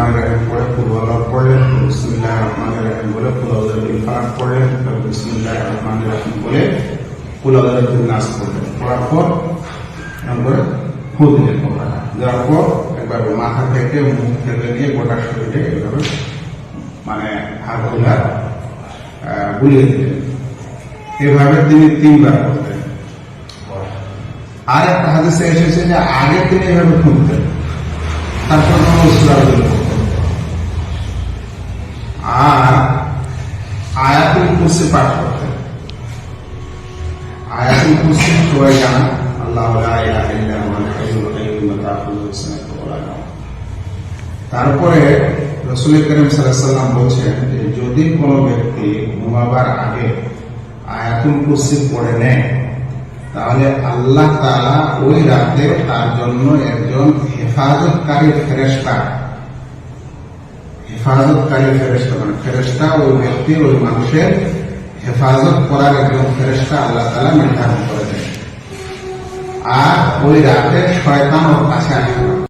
রহমান রহিম পড়ে ফুল আল্লাহ পড়লেন বিসমুল্লাহ রহমান রহিম বলে ফুল আল্লাহ ফারাক পড়লেন বিসমুল্লাহ রহমান রহিম বলে ফুল আল্লাহ নাচ পড়লেন পড়ার পর দিলেন কপাটা দেওয়ার পর একবার মাথা থেকে মুখ থেকে নিয়ে গোটা শরীরে এভাবে মানে হাতগুলা বুলিয়ে দিলেন। এভাবে তিনি তিনবার করতেন। আর একটা হাদিসে এসেছে যে আগে তিনি এভাবে খুঁজতেন তারপর করতেন আর আয়াতুল কুরসি পাঠ করতেন আয়াতুল কুরসি সবাই জানা, আল্লাহ তারপরে রসুল করিম সাল্লাম বলছেন যে, যদি কোনো ব্যক্তি ঘুমাবার আগে আয়াতুল কুরসি পড়ে নেয়, তাহলে আল্লাহ তালা ওই রাতে তার জন্য একজন হেফাজতকারী ফেরেশতা হেফাজতকারী ফেরেস্তা মানে ফেরেস্তা ওই ব্যক্তি ওই মানুষের হেফাজত করার একজন ফেরেস্তা আল্লাহ তালা নির্ধারণ করে দেয় আর ওই রাতে শয়তান ওর কাছে আসে না।